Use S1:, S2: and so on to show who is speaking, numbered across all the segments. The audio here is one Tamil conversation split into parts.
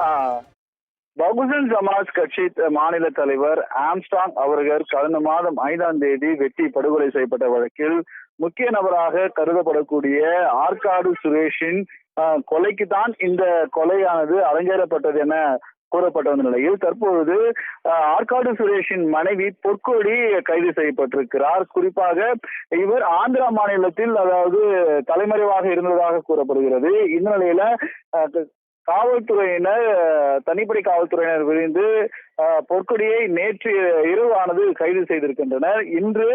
S1: ஆஹ், பகுஜன் சமாஜ் கட்சி மாநில தலைவர் ஆம்ஸ்டாங் அவர்கள் கடந்த மாதம் ஐந்தாம் தேதி வெட்டி படுகொலை செய்யப்பட்ட வழக்கில் முக்கிய நபராக கருதப்படக்கூடிய ஆற்காடு சுரேஷின் ஆஹ், கொலைக்குத்தான் இந்த கொலையானது அரங்கேறப்பட்டது என கூறப்பட்ட வந்த நிலையில் தற்பொழுது ஆஹ், ஆற்காடு சுரேஷின் மனைவி பொற்கொடி கைது செய்யப்பட்டிருக்கிறார். குறிப்பாக இவர் ஆந்திரா மாநிலத்தில் அதாவது தலைமறைவாக இருந்ததாக கூறப்படுகிறது. இந்த நிலையில காவல்துறையினர் தனிப்படை காவல்துறையினர் விரிந்து பொற்கொடியை நேற்று இரவானது கைது செய்திருக்கின்றனர். இன்று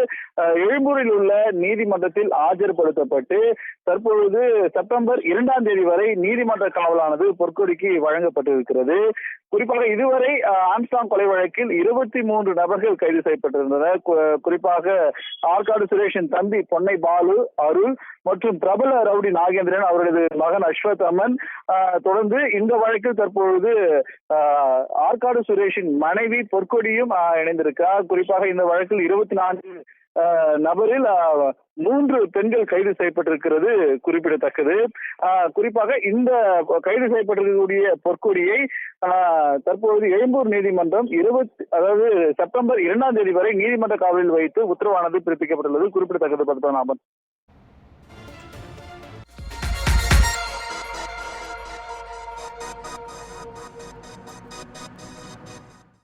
S1: எழும்பூரில் உள்ள நீதிமன்றத்தில் ஆஜர்படுத்தப்பட்டு தற்பொழுது செப்டம்பர் இரண்டாம் தேதி வரை நீதிமன்ற காவலானது பொற்கொடிக்கு வழங்கப்பட்டிருக்கிறது. குறிப்பாக இதுவரை ஆம்ஸ்டாங் கொலை வழக்கில் இருபத்தி மூன்று நபர்கள் கைது செய்யப்பட்டிருந்தனர். குறிப்பாக ஆற்காடு சுரேஷின் தம்பி பொன்னை பாலு அருள் மற்றும் பிரபல ரவுடி நாகேந்திரன் அவரது மகன் அஸ்வத் அமன் ஆஹ், தொடர்ந்து இந்த வழக்கில் தற்பொழுது ஆஹ், ஆற்காடு சுரேஷின் மனைவி பொற்கொடியும் இணைந்திருக்கா? குறிப்பாக இந்த வழக்கில் இருபத்தி நான்கு நபரில் மூன்று பெண்கள் கைது செய்யப்பட்டிருக்கிறது குறிப்பிடத்தக்கது. ஆஹ், குறிப்பாக இந்த கைது செய்யப்பட்டிருக்கக்கூடிய பொற்கொடியை ஆஹ், எழும்பூர் நீதிமன்றம் இருபத்தி அதாவது செப்டம்பர் இரண்டாம் தேதி வரை நீதிமன்ற காவலில் வைத்து உத்தரவானது பிறப்பிக்கப்பட்டுள்ளது. குறிப்பிடத்தக்கது பத்மநாபன்.